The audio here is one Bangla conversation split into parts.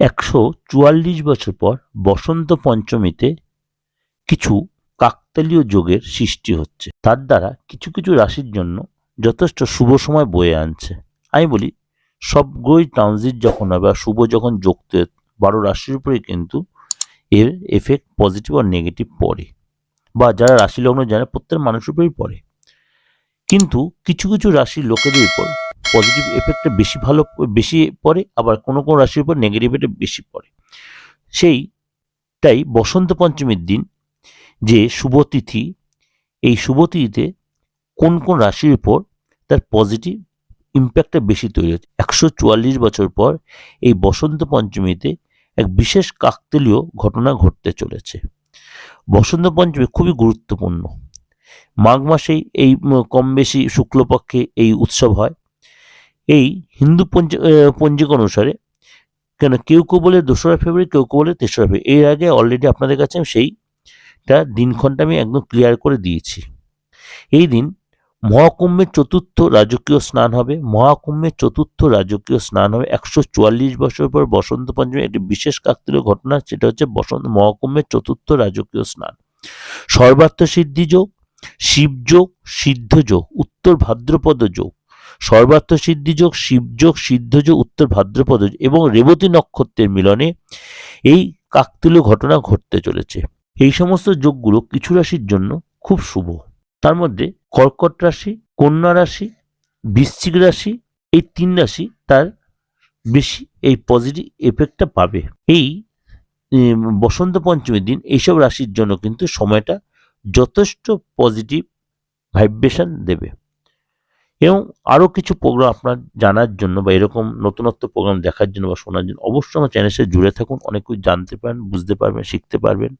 একশো চুয়াল্লিশ বছর পর বসন্ত পঞ্চমীতে কিছু কাকতালীয় যোগের সৃষ্টি হচ্ছে। তার দ্বারা কিছু কিছু রাশির জন্য যথেষ্ট শুভ সময় বয়ে আনছে। আমি বলি, সব গ্রহই ট্রানজিট যখন হবে আর শুভ যখন যোগতে বারো রাশির উপরে কিন্তু এর এফেক্ট পজিটিভ আর নেগেটিভ পড়ে বা যারা রাশি লগ্ন জানে প্রত্যেক মানুষের উপরেই পড়ে। কিন্তু কিছু কিছু রাশির লোকেদের উপর পজিটিভ এফেক্টটা বেশি ভালো, বেশি পড়ে, আবার কোনো কোনো রাশির উপর নেগেটিভ এফেক্ট বেশি পড়ে। সেই তাই বসন্ত পঞ্চমীর দিন যে শুভ তিথি, এই শুভ তিথিতে কোন কোন রাশির উপর তার পজিটিভ ইম্প্যাক্টটা বেশি তৈরি হচ্ছে? একশো চুয়াল্লিশ বছর পর এই বসন্ত পঞ্চমীতে এক বিশেষ কাকতালীয় ঘটনা ঘটতে চলেছে। বসন্ত পঞ্চমী খুবই গুরুত্বপূর্ণ। মাঘ মাসেই এই, কম বেশি শুক্লপক্ষে এই উৎসব হয়। এই হিন্দু পঞ্জি পঞ্জিকা অনুসারে, কেন কেউ কেউ বলে দোসরা ফেব্রুয়ারি, কেউ কেউ বলে তেসরা ফেব্রুয়ারি, এর আগে অলরেডি আপনাদের কাছে আমি সেইটা দিনক্ষণটা আমি একদম ক্লিয়ার করে দিয়েছি। এই দিন মহাকুম্ভের চতুর্থ রাজকীয় স্নান হবে, মহাকুম্ভের চতুর্থ রাজকীয় স্নান হবে, একশো চুয়াল্লিশ বছর পর বসন্ত পঞ্চমী একটি বিশেষ কাকতালীয় ঘটনা, সেটা হচ্ছে বসন্ত, মহাকুম্ভের চতুর্থ রাজকীয় স্নান। সর্বার্থ সিদ্ধি যোগ শিবযোগ সিদ্ধযোগ উত্তর ভাদ্রপদ যোগ সর্বার্থ সিদ্ধিযোগ, শিবযোগ, সিদ্ধযোগ, উত্তর ভাদ্রপদ এবং রেবতী নক্ষত্রের মিলনে এই কাকতালীয় ঘটনা ঘটতে চলেছে। এই সমস্ত যোগগুলো কিছু রাশির জন্য খুব শুভ। তার মধ্যে কর্কট রাশি, কন্যা রাশি, বৃশ্চিক রাশি, এই তিন রাশি তার বেশি এই পজিটিভ এফেক্টটা পাবে। এই বসন্ত পঞ্চমীর দিন এইসব রাশির জন্য কিন্তু সময়টা যথেষ্ট পজিটিভ ভাইব্রেশন দেবে। এবং আরও কিছু প্রোগ্রাম আপনার জানার জন্য বা এরকম নতুনত্ব প্রোগ্রাম দেখার জন্য বা শোনার জন্য অবশ্যই আমার চ্যানেলের সাথে জুড়ে থাকুন। অনেক কিছু জানতে পারেন, বুঝতে পারবেন, শিখতে পারবেন।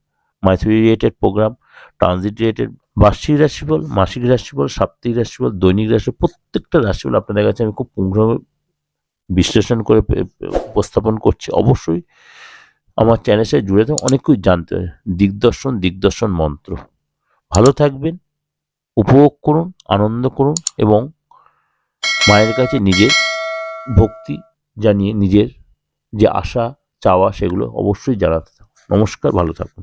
মাইথরি রিলেটেড প্রোগ্রাম ট্রানজিট রিলেটেড বার্ষিক রাশিফল, মাসিক রাশিফল, সাপ্তাহিক রাশিফল, দৈনিক রাশি প্রত্যেকটা রাশিফল আপনাদের কাছে আমি খুব পুঙ্খানুপুঙ্খ বিশ্লেষণ করে উপস্থাপন করছি। অবশ্যই আমার চ্যানেলের সাথে জুড়ে থাকুন, অনেক কিছু জানতে দিগদর্শন দিগদর্শন মন্ত্র। ভালো থাকবেন, উপভোগ করুন, আনন্দ করুন এবং মায়ের কাছে নিজের ভক্তি জানিয়ে নিজের যে আশা, চাওয়া, সেগুলো অবশ্যই জানাতে থাকুন। নমস্কার, ভালো থাকুন।